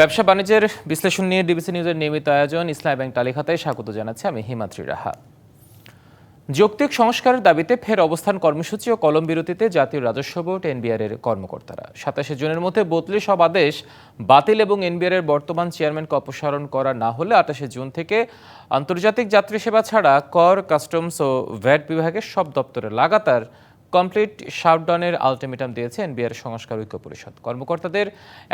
ব্যবসা বাণিজ্যের বিশ্লেষণ নিয়ে ডিবিসি নিউজের নিয়মিত আয়োজন ইসলাম ব্যাংক তালিকাতায় স্বাগত জানাচ্ছি আমি হিমাদ্রি রাহা। যৌক্তিক সংস্কারের দাবিতে ফের অবস্থান কর্মসূচি ও কলম বিরতিতে জাতীয় রাজস্ব বোর্ড, এনবিআর এর কর্মকর্তারা। সাতাশে জুনের মধ্যে বদলে সব আদেশ বাতিল এবং এনবিআর এর বর্তমান চেয়ারম্যানকে অপসারণ করা না হলে আঠাশে জুন থেকে আন্তর্জাতিক যাত্রী সেবা ছাড়া কর, কাস্টমস ও ভ্যাট বিভাগের সব দপ্তরে লাগাতার কমপ্লিট শাটডাউনের আলটিমেটাম দিয়েছে এনবিআর সংস্কার ঐক্য পরিষদ। কর্মকর্তাদের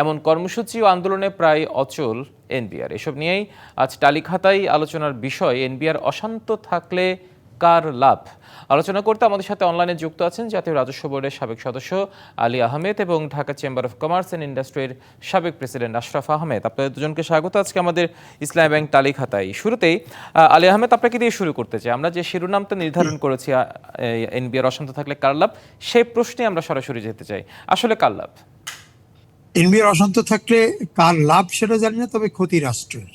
এমন কর্মসূচি ও আন্দোলনে প্রায় অচল এনবিআর। এসব নিয়েই আজ টালিখাতায় আলোচনার বিষয়, এনবিআর অশান্ত থাকলে কার লাভ। আলোচনা করতে আমাদের সাথে অনলাইনে যুক্ত আছেন জাতীয় রাজস্ব বোর্ডের সাবেক সদস্য আলী আহমেদ এবং Dhaka chamber of commerce and ইন্ডাস্ট্রির সাবেক প্রেসিডেন্ট আশরাফ আহমেদ। আপনাদের দুজনকে স্বাগত। আজকে আমাদের ইসলাম ব্যাংক তালিখাতায় শুরুতেই আলী আহমেদ, আপনাকে দিয়ে শুরু করতে চাই। আমরা যে শিরোনামটা নির্ধারণ করেছি এনবিআর অশান্ত থাকলে কার লাভ? সেই প্রশ্নে আমরা সরাসরি যেতে চাই। আসলে কার লাভ? এনবিআর অশান্ত থাকলে কার লাভ সেটা জানি না, তবে ক্ষতি রাষ্ট্রের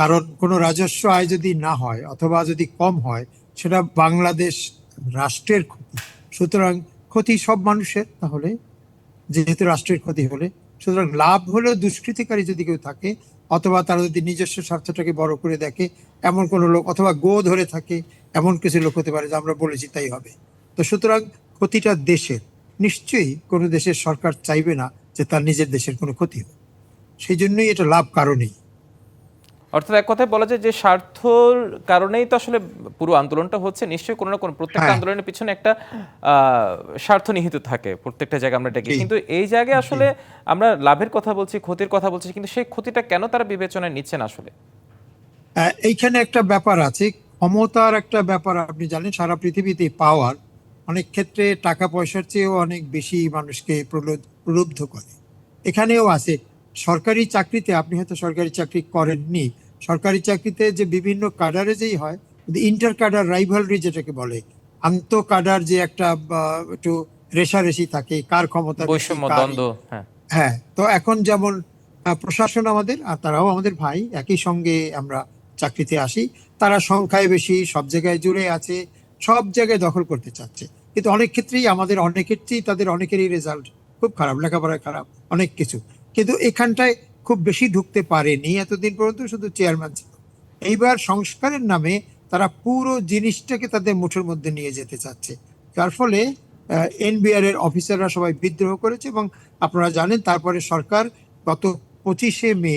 কারণ কোনো রাজস্ব আয় যদি না হয় অথবা যদি কম হয় সেটা বাংলাদেশ রাষ্ট্রের ক্ষতি। সুতরাং ক্ষতি সব মানুষের তাহলে, যেহেতু রাষ্ট্রের ক্ষতি হলে। সুতরাং লাভ হলেও দুষ্কৃতিকারী যদি কেউ থাকে, অথবা তারা যদি নিজস্ব স্বার্থটাকে বড় করে দেখে, এমন কোনো লোক, অথবা গো ধরে থাকে, এমন কিছু লোক হতে পারে, যে আমরা বলেছি তাই হবে। তো সুতরাং ক্ষতিটা দেশের। নিশ্চয়ই কোনো দেশের সরকার চাইবে না যে তার নিজের দেশের কোনো ক্ষতি হোক। সেই জন্যই এটা লাভ কারণেই। অর্থাৎ এক কথায় বলা যায় যে স্বার্থর কারণেই তো আসলে পুরো আন্দোলনটা হচ্ছে। নিশ্চয়ই কোনো না কোনো প্রত্যেকটা হ্যাঁ। আন্দোলনের পিছনে একটা স্বার্থ নিহিত থাকে প্রত্যেকটা জায়গায় আমরা জি। কিন্তু এই জায়গায় আসলে আমরা লাভের কথা বলছি ক্ষতির কথা বলছি কিন্তু সেই ক্ষতিটা কেন তারা বিবেচনায় নিচ্ছেন আসলে? এইখানে একটা ব্যাপার আছে। ক্ষমতার একটা ব্যাপার আপনি জানেন সারা পৃথিবীতে পাওয়ার অনেক ক্ষেত্রে টাকা পয়সার চেয়েও অনেক বেশি মানুষকে প্রলুব্ধ করে। এখানেও আছে। সরকারি চাকরিতে আপনি হয়তো সরকারি চাকরি করেননি সরকারি চাকরিতে যে বিভিন্ন কাডারে যেই হয় ইন্টার কাডার রাইভালরি যেটাকে বলে আন্ত কাডার যে একটা একটু রেশারেশি থাকে কার ক্ষমতা হ্যাঁ। হ্যাঁ তো এখন যেমন প্রশাসন আমাদের আর তারাও আমাদের ভাই একই সঙ্গে আমরা চাকরিতে আসি তারা সংখ্যায় বেশি সব জায়গায় জুড়ে আছে সব জায়গায় দখল করতে চাচ্ছে। কিন্তু অনেক ক্ষেত্রেই আমাদের অনেকেরই তাদের অনেকেরই রেজাল্ট খুব খারাপ লেখাপড়ায় খারাপ অনেক কিছু। কিন্তু এখানটায় খুব বেশি ঢুকতে পারেনি এতদিন পর্যন্ত শুধু চেয়ারম্যান ছিল। এইবার সংস্কারের নামে তারা পুরো জিনিসটাকে তাদের মুঠোর মধ্যে নিয়ে যেতে চাচ্ছে। যার ফলে এনবিআর এর অফিসাররা সবাই বিদ্রোহ করেছে এবং আপনারা জানেন তারপরে সরকার গত পঁচিশে মে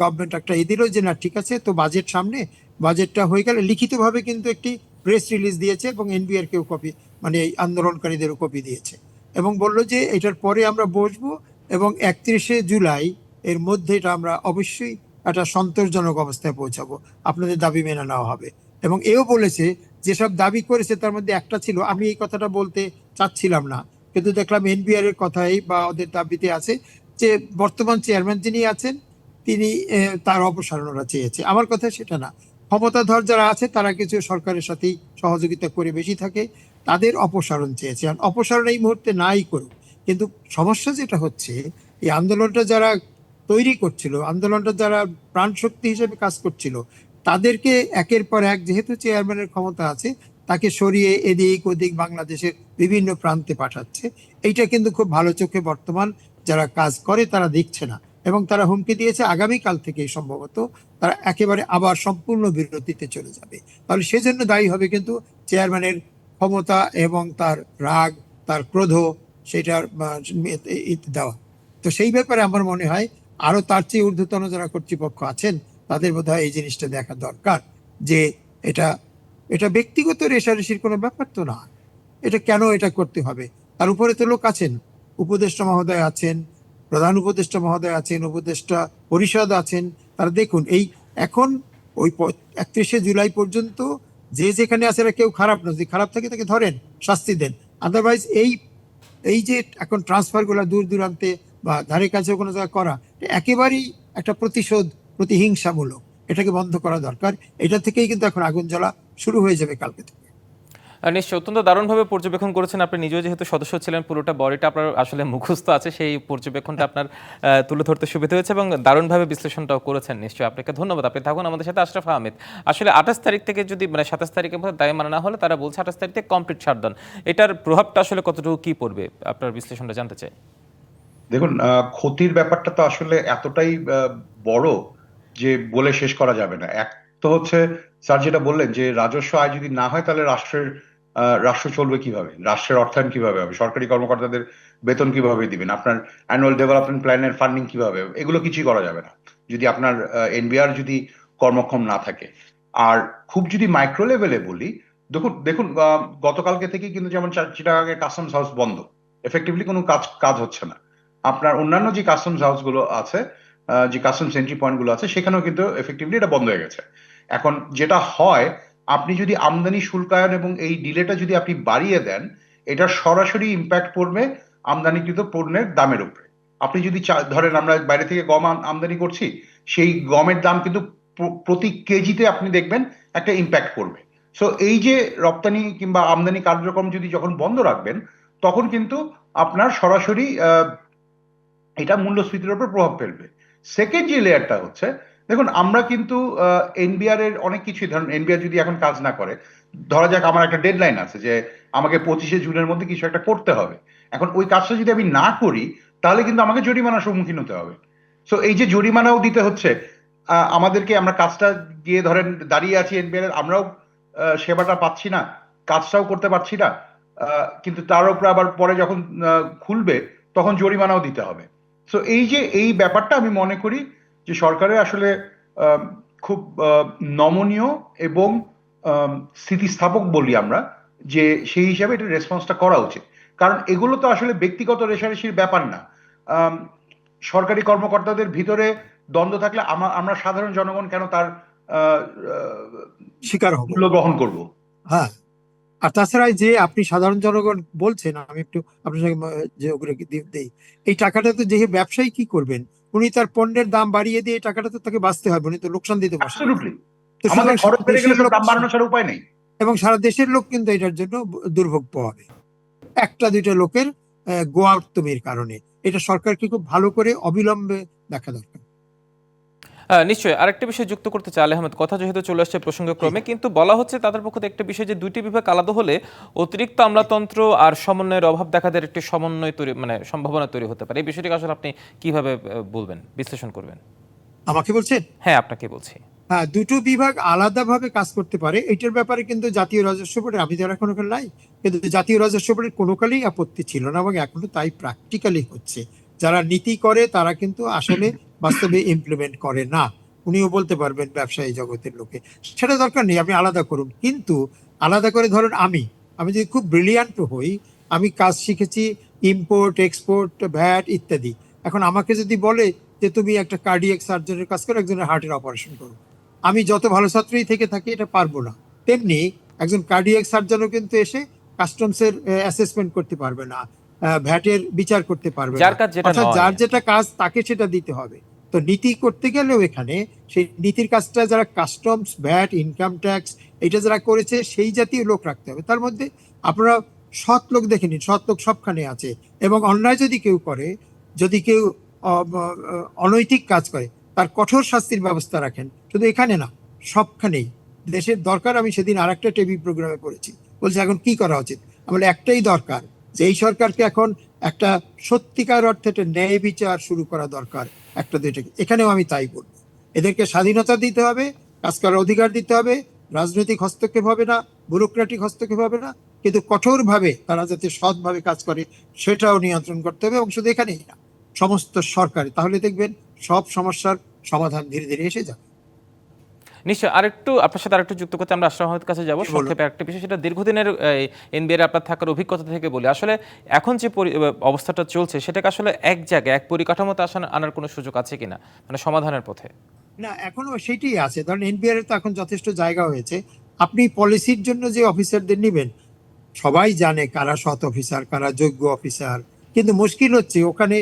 গভর্নমেন্ট একটা এ দিল যে না, ঠিক আছে, তো বাজেট সামনে বাজেটটা হয়ে গেলে লিখিতভাবে কিন্তু একটি প্রেস রিলিজ দিয়েছে এবং এনবিআর কেও কপি মানে এই আন্দোলনকারীদেরও কপি দিয়েছে। এবং বলল যে এটার পরে আমরা বসবো এবং একত্রিশে জুলাই এর মধ্যে এটা আমরা অবশ্যই একটা সন্তোষজনক অবস্থায় পৌঁছাবো। আপনাদের দাবি মেনে নেওয়া হবে। এবং এও বলেছে, যেসব দাবি করেছে তার মধ্যে একটা ছিল, আমি এই কথাটা বলতে চাচ্ছিলাম না। কিন্তু দেখলাম এনবিআর এর কথাই বা ওদের দাবিতে আছে যে, বর্তমান চেয়ারম্যান যিনি আছেন, তিনি তার অপসারণ ওরা চেয়েছে। আমার কথা সেটা না। ক্ষমতাধর যারা আছে, তারা কিছু সরকারের সাথেই সহযোগিতা করে বেশি থাকে, তাদের অপসারণ চেয়েছে। অপসারণ এই মুহূর্তে নাই করুক। কিন্তু সমস্যা যেটা হচ্ছে, এই আন্দোলনটা যারা তৈরি করছিল, আন্দোলনটা যারা প্রাণ শক্তি হিসেবে কাজ করছিল, তাদেরকে একের পর এক, যেহেতু চেয়ারম্যানের ক্ষমতা আছে, তাকে সরিয়ে এদিক ওদিক বাংলাদেশের বিভিন্ন প্রান্তে পাঠাচ্ছে। এইটা কিন্তু খুব ভালো চোখে বর্তমান যারা কাজ করে, তারা দেখছে না। এবং তারা হুমকি দিয়েছে, আগামীকাল থেকে সম্ভবত তারা একেবারে আবার সম্পূর্ণ বিরতিতে চলে যাবে। তাহলে সেজন্য দায়ী হবে কিন্তু চেয়ারম্যানের ক্ষমতা এবং তার রাগ, তার ক্রোধ, সেটার দেওয়া। তো সেই ব্যাপারে আমার মনে হয় আরও তার চেয়ে ঊর্ধ্বতন যারা কর্তৃপক্ষ আছেন, তাদের বোধ এই জিনিসটা দেখা দরকার যে এটা এটা ব্যক্তিগত রেশারেশির কোনো ব্যাপার তো না। এটা কেন এটা করতে হবে? তার উপরে তো লোক আছেন। উপদেষ্টা মহোদয় আছেন, প্রধান উপদেষ্টা মহোদয় আছেন, উপদেষ্টা পরিষদ আছেন। তারা দেখুন, এই এখন ওই একত্রিশে জুলাই পর্যন্ত যে যেখানে আছে এরা কেউ খারাপ না যদি খারাপ থাকে তাকে ধরেন, শাস্তি দেন। আদারওয়াইজ এই এই যে এখন ট্রান্সফারগুলা দূর দূরান্তে বা ধারে কাছে কোনো জায়গায় করা একেবারেই একটা প্রতিশোধ, প্রতিহিংসামূলক। এটাকে বন্ধ করা দরকার। এটা থেকেই কিন্তু এখন আগুন জ্বলা শুরু হয়ে যাবে কালকে থেকে। নিশ্চয়ই। অত্যন্ত দারুণভাবে পর্যবেক্ষণ করেছেন আপনি। নিজেও যেহেতু সদস্য ছিলেন, পুরোটা বডিটা আপনার আসলে মুখস্থ আছে, সেই পর্যবেক্ষণটা আপনার তুলে ধরতে সুবিধা হয়েছে এবং দারুণভাবে বিশ্লেষণটাও করেছেন নিশ্চয়ই। আপনাকে ধন্যবাদ। আপনি থাকুন আমাদের সাথে, আশরাফ আহমেদ। আসলে আঠাশ তারিখ থেকে যদি মানে সাতাশ তারিখের মধ্যে দায় মানা না হলে তারা বলছে আঠাশ তারিখ থেকে কমপ্লিট শাটডাউন। এটার প্রভাবটা আসলে কতটুকু কি পড়বে? আপনার বিশ্লেষণটা জানতে চাই। দেখুন ক্ষতির ব্যাপারটা তো আসলে এতটাই বড় যে বলে শেষ করা যাবে না। এক তো হচ্ছে, স্যার যেটা বললেন যে রাজস্ব আয় যদি না হয় তাহলে রাষ্ট্রের রাষ্ট্র চলবে কীভাবে? রাষ্ট্রের অর্থায়ন কীভাবে হবে? সরকারি কর্মকর্তাদের বেতন কীভাবে দিবেন? আপনার অ্যানুয়াল ডেভেলপমেন্ট প্ল্যানের ফান্ডিং কীভাবে? হবে? এগুলো কিছুই করা যাবে না। যদি আপনার এনবিআর যদি কর্মক্ষম না থাকে। আর খুব যদি মাইক্রো লেভেলে বলি, দেখুন দেখুন গতকালকে থেকে কিন্তু যেমন চা- চিটাগাংয়ে কাস্টমস হাউস বন্ধ। এফেক্টিভলি কোনো কাজ কাজ হচ্ছে না। আপনার অন্যান্য যে কাস্টমস হাউসগুলো আছে যে কাস্টমস এন্ট্রি পয়েন্টগুলো আছে, সেখানেও কিন্তু এফেক্টিভলি এটা বন্ধ হয়ে গেছে। এখন যেটা হয়, আপনি যদি আমদানি শুল্কায়ন এবং এই ডিলেটা যদি আপনি বাড়িয়ে দেন, এটা সরাসরি ইম্প্যাক্ট পড়বে আমদানিকৃত পণ্যের দামের উপরে। আপনি যদি ধরেন আমরা বাইরে থেকে গম আমদানি করছি, সেই গমের দাম কিন্তু প্রতি কেজিতে আপনি দেখবেন একটা ইম্প্যাক্ট পড়বে। সো এই যে রপ্তানি কিংবা আমদানি কার্যক্রম যদি যখন বন্ধ রাখবেন, তখন কিন্তু আপনার সরাসরি এটা মূল্যস্ফীতির উপর প্রভাব ফেলবে। সেকেন্ড যে লেয়ারটা হচ্ছে, দেখুন, আমরা কিন্তু এনবিআর এর অনেক কিছুই, ধরুন এনবিআর যদি এখন কাজ না করে, ধরা যাক আমার একটা ডেডলাইন আছে যে আমাকে পঁচিশে জুনের মধ্যে কিছু একটা করতে হবে। এখন ওই কাজটা যদি আমি না করি, তাহলে কিন্তু আমাকে জরিমানার সম্মুখীন হতে হবে। সো এই যে জরিমানাও দিতে হচ্ছে আমাদেরকে আমরা কাজটা গিয়ে ধরেন দাঁড়িয়ে আছি এনবিআর এর, আমরাও সেবাটা পাচ্ছি না, কাজটাও করতে পারছি না কিন্তু তার উপরে আবার পরে যখন খুলবে, তখন জরিমানাও দিতে হবে। সো এই যে এই ব্যাপারটা আমি মনে করি যে সরকারের আসলে খুব নমনীয় এবং স্থিতিস্থাপক বলি আমরা যে সেই হিসাবে এটা রেসপন্সটা করা উচিত। কারণ এগুলো তো আসলে ব্যক্তিগত রেশারেশির ব্যাপার না। সরকারি কর্মকর্তাদের ভিতরে দ্বন্দ্ব থাকলে আমা- আমরা সাধারণ জনগণ কেন তার শিকার মূল্য গ্রহণ করব? হ্যাঁ। আর তাছাড়া যে আপনি সাধারণ জনগণ বলছেন আমি একটু আপনার সঙ্গে যে ওগুলো দিই। এই টাকাটা তো যে ব্যবসায়ী কি করবেন? উনি তার পণ্যের দাম বাড়িয়ে দিয়ে টাকাটা তো তাকে বাঁচতে হবে উনি তো লোকসান দিতে পারছেন। উপায় নেই। এবং সারা দেশের লোক কিন্তু এটার জন্য দুর্ভোগ পাবে একটা দুইটা লোকের গোয়ার্তমির কারণে। এটা সরকারকে খুব ভালো করে অবিলম্বে দেখা দরকার। নিশ্চয়ই আরেকটা বিষয় যুক্ত করতে চাই আহমেদ কথা যেহেতু চলে আসছে প্রসঙ্গক্রমে কিন্তু বলা হচ্ছে তাদের পক্ষ থেকে একটা বিষয় যে দুইটি বিভাগ আলাদা হলে অতিরিক্ত আমলাতন্ত্র আর সমন্বয়ের অভাব দেখাদের একটি সমন্বয় তৈরি মানে সম্ভাবনা তৈরি হতে পারে। এই বিষয়টিকে আসলে আপনি কীভাবে বলবেন বিশ্লেষণ করবেন? আমাকে বলছেন? হ্যাঁ আপনাকে বলছি। হ্যাঁ দুটো বিভাগ আলাদাভাবে কাজ করতে পারে। এটার ব্যাপারে কিন্তু জাতীয় রাজস্ব বোর্ডের আমি যারা কোনো নাই কিন্তু জাতীয় রাজস্ব বোর্ডের কোনো কালেই আপত্তি ছিল না এবং এখনও তাই প্র্যাকটিক্যালি হচ্ছে। যারা নীতি করে, তারা কিন্তু আসলে বাস্তবে ইমপ্লিমেন্ট করে না। উনিও বলতে পারবেন ব্যবসায়ী জগতের লোকে। সেটা দরকার নেই, আপনি আলাদা করুন। কিন্তু আলাদা করে ধরুন আমি আমি যদি খুব ব্রিলিয়ান্ট হই, আমি কাজ শিখেছি ইম্পোর্ট এক্সপোর্ট ভ্যাট ইত্যাদি। এখন আমাকে যদি বলে যে তুমি একটা কার্ডিয়াক সার্জনের কাজ করো, একজনের হার্টের অপারেশন করো। আমি যত ভালো ছাত্রই থেকে থাকি, এটা পারব না। তেমনি একজন কার্ডিয়াক সার্জনও কিন্তু এসে কাস্টমসের অ্যাসেসমেন্ট করতে পারবে না। ভ্যাটের বিচার করতে পারবে যার কাজ যেটা অর্থাৎ যার যেটা কাজ তাকে সেটা দিতে হবে। তো নীতি করতে গেলেও এখানে সেই নীতির কাজটা যারা কাস্টমস ভ্যাট ইনকাম ট্যাক্স এটা যারা করেছে সেই জাতীয় লোক রাখতে হবে। তার মধ্যে আপনারা সৎ লোক দেখে নিন সৎ লোক সবখানে আছে। এবং অন্যায় যদি কেউ করে যদি কেউ অনৈতিক কাজ করে তার কঠোর শাস্তির ব্যবস্থা রাখেন। শুধু এখানে না সবখানেই। দেশের দরকার আমি সেদিন আর একটা টিভি প্রোগ্রামে পড়েছি। বলছে এখন কি করা উচিত? আমার একটাই দরকার যে এই সরকারকে এখন একটা সত্যিকার অর্থে একটা ন্যায় বিচার শুরু করা দরকার, একটা দুইটা এখানেও আমি তাই বলব। এদেরকে স্বাধীনতা দিতে হবে, কাজ করার অধিকার দিতে হবে, রাজনৈতিক হস্তক্ষেপ হবে না ব্যুরোক্রেটিক হস্তক্ষেপ হবে না, কিন্তু কঠোরভাবে তারা যাতে সৎভাবে কাজ করে সেটাও নিয়ন্ত্রণ করতে হবে এবং শুধু এখানেই না, সমস্ত সরকারি। তাহলে দেখবেন সব সমস্যার সমাধান ধীরে ধীরে এসে যাবে। নিশ্চয় আরেকটু আপনার সাথে আরেকটু যুক্ত করতে আমরা আশরাফ আহমেদের কাছে যাব সংক্ষেপে একটা বিষয় সেটা দীর্ঘদিনের এনবিআর আপনার থাকার অভিজ্ঞতা থেকে বলি। আসলে এখন যে অবস্থাটা চলছে সেটাকে আসলে এক জায়গায় এক পরিকাঠামোতে আসার আনার কোনো সুযোগ আছে কিনা? মানে সমাধানের পথে। না এখনও সেটাই আছে। ধরেন এনবিআর তো এখন যথেষ্ট জায়গা হয়েছে। আপনি পলিসির জন্য যে অফিসারদের নেবেন সবাই জানে কারা সৎ অফিসার কারা যোগ্য অফিসার। কিন্তু মুশকিল হচ্ছে ওখানে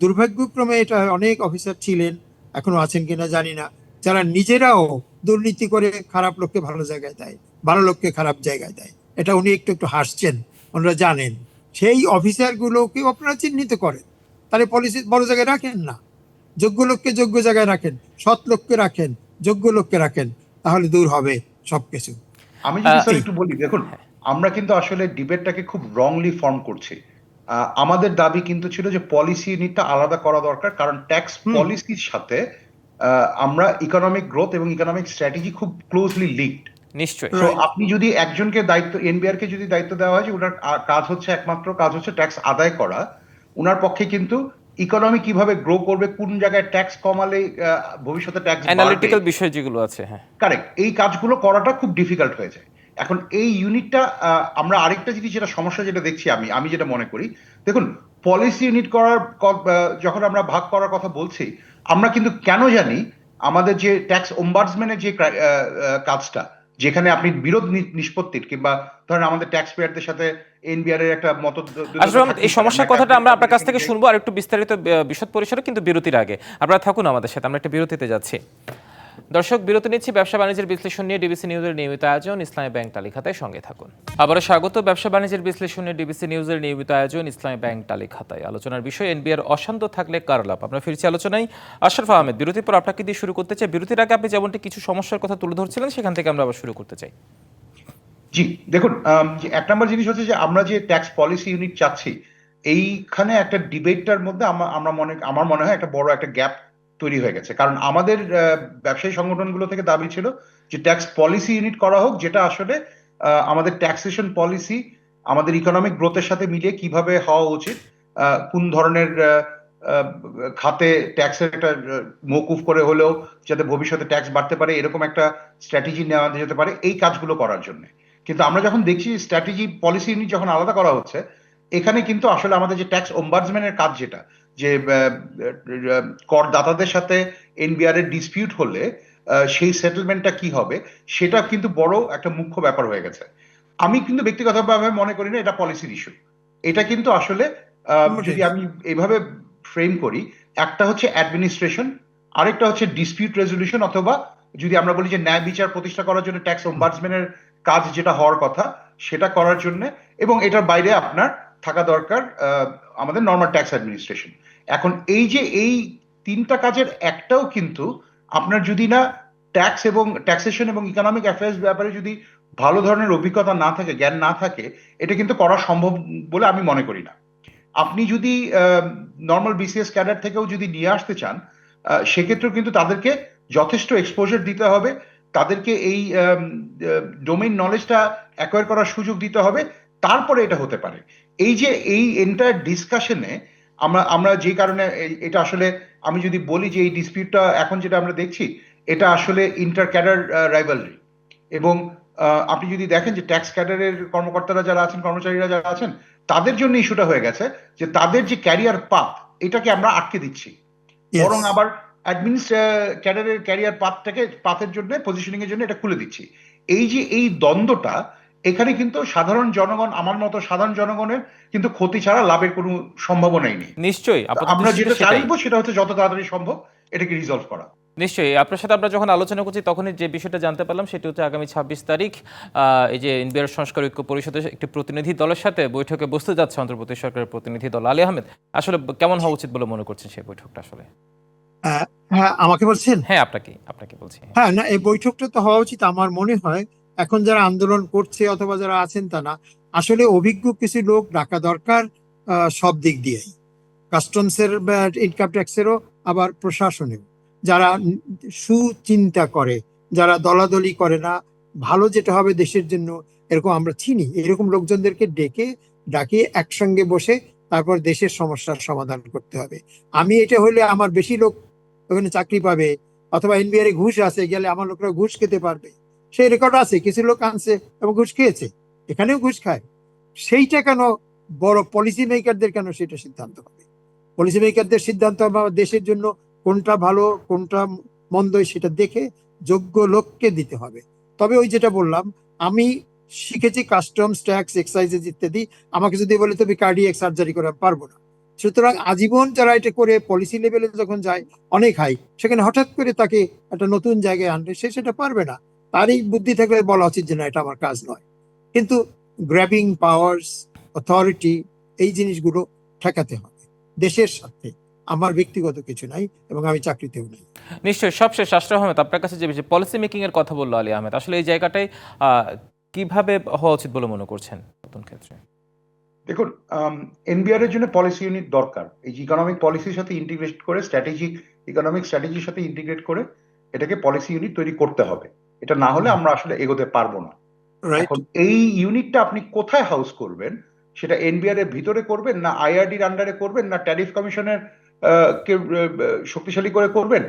দুর্ভাগ্যক্রমে এটা অনেক অফিসার ছিলেন এখনও আছেন কিনা জানি না। যারা নিজেরাও দুর্নীতি করে খারাপ লোককে ভালো জায়গায় দেয় ভালো লোককে খারাপ জায়গায় দেয়। এটা উনি একটু একটু হাসছেন ওনারা জানেন। সেই অফিসার গুলোকে আপনারা চিহ্নিত করেন। তাহলে পলিসি বড় জায়গায় রাখেন না। যোগ্য লোককে যোগ্য জায়গায় রাখেন সৎ লোককে রাখেন যোগ্য লোককে রাখেন তাহলে দূর হবে সবকিছু। আমি যদি একটু বলি দেখুন আমরা কিন্তু আসলে ডিবেটটাকে খুব রংলি ফর্ম করছি। আমাদের দাবি কিন্তু ছিল যে পলিসি ইউনিটটা আলাদা করা দরকার কারণ ট্যাক্স পলিসির সাথে আমরা ইকোনমিক গ্রোথ এবং ইকোনমিক স্ট্র্যাটেজি খুব ক্লোজলি লিঙ্কড নিশ্চয়ই। তো আপনি যদি একজনকে দায়িত্ব এনবিআর কে যদি দায়িত্ব দেওয়া হয় যে ওনার কাজ হচ্ছে একমাত্র কাজ হচ্ছে ট্যাক্স আদায় করা ওনার পক্ষে কিন্তু ইকোনমি কীভাবে গ্রো করবে কোন জায়গায় ট্যাক্স কমালে ভবিষ্যতে ট্যাক্স অ্যানালিটিক্যাল বিষয় যেগুলো আছে হ্যাঁ। কারেক্ট এই কাজগুলো করাটা খুব ডিফিকাল্ট হয়ে যায়। এখন এই ইউনিটটা আমরা আরেকটা জিনিস যেটা সমস্যা যেটা দেখছি আমি আমি যেটা মনে করি দেখুন পলিসি ইউনিট করার যখন আমরা ভাগ করার কথা বলছি আমরা কিন্তু কেন জানি আমাদের যে ট্যাক্স ওম্বার্সম্যানের যে কাজটা যেখানে আপনি বিরোধ নিষ্পত্তির কিংবা ধরেন আমাদের ট্যাক্স পেয়ারদের সাথে এনবিআর এর একটা মত আসলে এই সমস্যার কথাটা আমরা আপনার কাছ থেকে শুনব আর একটু বিস্তারিত বিশদ পরিসরে কিন্তু বিরতির আগে। আপনারা থাকুন আমাদের সাথে আমরা একটা বিরতিতে যাচ্ছি। দর্শক, বিরতি নিচ্ছি ব্যবসা বাণিজ্যের বিশ্লেষণ নিয়ে ডিবিসি নিউজের নিয়মিত আয়োজন, ইসলামী ব্যাংক তালিকাতায় সঙ্গে থাকুন। আবারও স্বাগত, ব্যবসা বাণিজ্যের বিশ্লেষণ নিয়ে ডিবিসি নিউজের নিয়মিত আয়োজন, ইসলামী ব্যাংক তালিকাতায়। আলোচনার বিষয়, এনবিআর অশান্ত থাকলে কার লাভ? আমরা ফিরছি আলোচনায়। আশরাফ আহমেদ, বিরতির পর আপনাকে দিয়ে শুরু করতে চাই। বিরতির আগে আপনি যেমনটি কিছু সমস্যার কথা তুলে ধরছিলেন, সেখান থেকে আমরা আবার শুরু করতে চাই। জি, দেখুন এক নম্বর জিনিস হচ্ছে যে, আমরা যে ট্যাক্স পলিসি ইউনিট চাচ্ছি, এইখানে একটা ডিবেটটার মধ্যে আমা- আমরা মনে, আমার মনে হয় একটা বড় একটা গ্যাপ তৈরি হয়ে গেছে। কারণ আমাদের ব্যবসায়ী সংগঠনগুলো থেকে দাবি ছিল যে ট্যাক্স পলিসি ইউনিট করা হোক, যেটা আসলে আমাদের ট্যাক্সেশন পলিসি আমাদের ইকোনমিক গ্রোথের সাথে মিলিয়ে কীভাবে হওয়া উচিত কোন ধরনের খাতে ট্যাক্সের একটা মৌকুফ করে হলেও যাতে ভবিষ্যতে ট্যাক্স বাড়তে পারে, এরকম একটা স্ট্র্যাটেজি নেওয়া যেতে পারে, এই কাজগুলো করার জন্য। কিন্তু আমরা যখন দেখছি স্ট্র্যাটেজি পলিসি ইউনিট যখন আলাদা করা হচ্ছে, এখানে কিন্তু আসলে আমাদের যে ট্যাক্স ওম্বার্সম্যানের কাজ যেটা যে করদাতাদের সাথে এনবিআর এর ডিসপিউট হলে সেই সেটেলমেন্টটা কি হবে সেটা কিন্তু বড় একটা মুখ্য ব্যাপার হয়ে গেছে। আমি কিন্তু ব্যক্তিগতভাবে মনে করি না এটা পলিসির ইস্যু এটা কিন্তু আসলে যদি আমি এভাবে ফ্রেম করি একটা হচ্ছে অ্যাডমিনিস্ট্রেশন আরেকটা হচ্ছে ডিসপিউট রেজলিউশন অথবা যদি আমরা বলি যে ন্যায় বিচার প্রতিষ্ঠা করার জন্য ট্যাক্স ওম্বার্সম্যানের কাজ যেটা হওয়ার কথা সেটা করার জন্য এবং এটার বাইরে আপনার থাকা দরকার আমাদের নর্মাল ট্যাক্স অ্যাডমিনিস্ট্রেশন এখন এই যে এই তিনটা কাজের একটাও কিন্তু আপনার যদি না ট্যাক্স এবং ট্যাক্সেশন এবং ইকোনমিক অ্যাফেয়ার্স ব্যাপারে যদি ভালো ধরনের অভিজ্ঞতা না থাকে, জ্ঞান না থাকে, এটা কিন্তু করা সম্ভব বলে আমি মনে করি না। আপনি যদি নর্মাল বিসিএস ক্যাডার থেকেও যদি নিয়ে আসতে চান সেক্ষেত্রেও কিন্তু তাদেরকে যথেষ্ট এক্সপোজার দিতে হবে। তাদেরকে এই ডোমেইন নলেজটা অ্যাকোয়ার করার সুযোগ দিতে হবে। তারপরে এটা হতে পারে। এই যে এই এন্টায়ার ডিসকাশনে আমরা আমরা যে কারণে এটা আসলে আমি যদি বলি যে এই ডিসপিউটটা এখন যেটা আমরা দেখছি এটা আসলে ইন্টার ক্যাডার রাইভালরি এবং আপনি যদি দেখেন যে ট্যাক্স ক্যাডারের কর্মকর্তারা যারা আছেন কর্মচারীরা যারা আছেন তাদের জন্য ইস্যুটা হয়ে গেছে যে তাদের যে ক্যারিয়ার পাথ এটাকে আমরা আটকে দিচ্ছি। বরং আবার ক্যাডারের ক্যারিয়ার পাথটাকে পাথের জন্য পজিশনিং এর জন্য এটা খুলে দিচ্ছি। এই যে এই দ্বন্দ্বটা এখানে কিন্তু সাধারণ জনগণ আমার মতো সাধারণ জনগণের কিন্তু ক্ষতি ছাড়া লাভের কোনো সম্ভাবনাই নেই। নিশ্চয়ই আমরা যেটা চাইব সেটা হচ্ছে যত তাড়াতাড়ি সম্ভব এটাকে রিজলভ করা। নিশ্চয়ই আপনার সাথে আমরা যখন আলোচনা করছি তখনই যে বিষয়টা জানতে পারলাম সেটি হচ্ছে আগামী ছাব্বিশ তারিখ এই যে এনবিআর সংস্কার ঐক্য পরিষদের একটি প্রতিনিধি দলের সাথে বৈঠকে বসতে যাচ্ছে অন্তর্বর্তী সরকারের প্রতিনিধি দল আলী আহমেদ। আসলে কেমন হওয়া উচিত বলে মনে করছেন সেই বৈঠকটা আসলে? হ্যাঁ আমাকে বলছেন? হ্যাঁ আপনাকে আপনাকে বলছি। হ্যাঁ না এই বৈঠকটা তো হওয়া উচিত। আমার মনে হয় এখন যারা আন্দোলন করছে অথবা যারা আছেন তা না, আসলে অভিজ্ঞ কিছু লোক ডাকা দরকার সব দিক দিয়েই। কাস্টমসের ইনকাম ট্যাক্সেরও আবার প্রশাসনেও। যারা সুচিন্তা করে, যারা দলাদলি করে না, ভালো যেটা হবে দেশের জন্য, এরকম আমরা চিনি। এরকম লোকজনদেরকে ডেকে ডাকিয়ে একসঙ্গে বসে, তারপর দেশের সমস্যার সমাধান করতে হবে। আমি এটা হলে আমার বেশি লোক ওখানে চাকরি পাবে, অথবা এনবিআর ঘুষ আছে, গেলে আমার লোকরা ঘুষ খেতে পারবে। সেই রেকর্ড আছে, কিছু লোক আনছে এবং ঘুষ খেয়েছে, এখানেও ঘুষ খায়। সেইটা কেন বড় পলিসি মেকারদের কেন সেটা সিদ্ধান্ত হবে? পলিসি মেকারদের সিদ্ধান্ত হবে দেশের জন্য কোনটা ভালো, কোনটা মন্দ সেটা দেখে যোগ্য লোককে দিতে হবে। তবে ওই যেটা বললাম, আমি শিখেছি কাস্টমস ট্যাক্স এক্সাইজেস ইত্যাদি। আমাকে যদি বলে, তুমি কার্ডিয়াক সার্জারি করে পারব না। সুতরাং আজীবন যারা এটা করে পলিসি লেভেলে যখন যায়, অনেক হাই সেখানে হঠাৎ করে তাকে একটা নতুন জায়গায় আনবে সে সেটা পারবে না। তারই বুদ্ধি থাকলে বলা উচিত যে না এটা আমার কাজ নয়। কিন্তু গ্র্যাবিং পাওয়ার্স অথরিটি এই জিনিসগুলো ঠেকাতে হবে। দেশের সাথে আমার ব্যক্তিগত কিছু নাই এবং আমি চাকরিতেও নাই। নিশ্চয়ই সবশেষ আশরাফ আহমেদ আপনার কাছে যে পলিসি মেকিং এর কথা বলল আলী আহমেদ আসলে এই জায়গাটাই আহ, কীভাবে হওয়া উচিত বলে মনে করছেন নতুন ক্ষেত্রে? দেখুন এনবিআর এর জন্য পলিসি ইউনিট দরকার। এই যে ইকোনমিক পলিসির সাথে ইন্টিগ্রেট করে স্ট্র্যাটেজি ইকোনমিক স্ট্র্যাটেজির সাথে ইন্টিগ্রেট করে এটাকে পলিসি ইউনিট তৈরি করতে হবে। এটা না হলে আমরা আসলে এগোতে পারব না। এখন এই ইউনিটটা আপনি কোথায় হাউস করবেন সেটা এনবিআর এর ভিতরে করবেন না আইআরডির আন্ডারে করবেন না ট্যারিফ কমিশনের কে শক্তিশালী করে করবেন?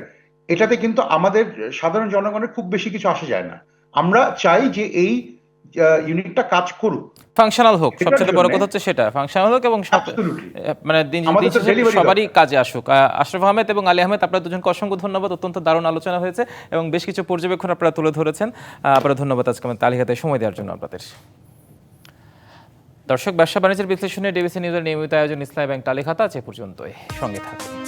এটাতে কিন্তু আমাদের সাধারণ জনগণের খুব বেশি কিছু আসে যায় না। আমরা চাই যে এই ইউনিটটা কাজ করুক। ফাংশনাল হোক সবচেয়ে বড় কথা হচ্ছে সেটা। ফাংশনাল হোক এবং মানে দিন সবারই কাজে আসুক। আশরাফ আহমেদ এবং আলী আহমেদ আপনার দুজনকে অসংখ্য ধন্যবাদ। অত্যন্ত দারুণ আলোচনা হয়েছে এবং বেশ কিছু পর্যবেক্ষণ আপনারা তুলে ধরেছেন। আপনারা ধন্যবাদ আজকে আমাদের তালিকাতে সময় দেওয়ার জন্য আপনাদের। দর্শক ব্যবসা বাণিজ্যের বিশ্লেষণে ডিবিসি নিউজের নিয়মিত আয়োজন ইসলাম ব্যাংক তালিকাতা আছে পর্যন্তই। সঙ্গে থাকুন।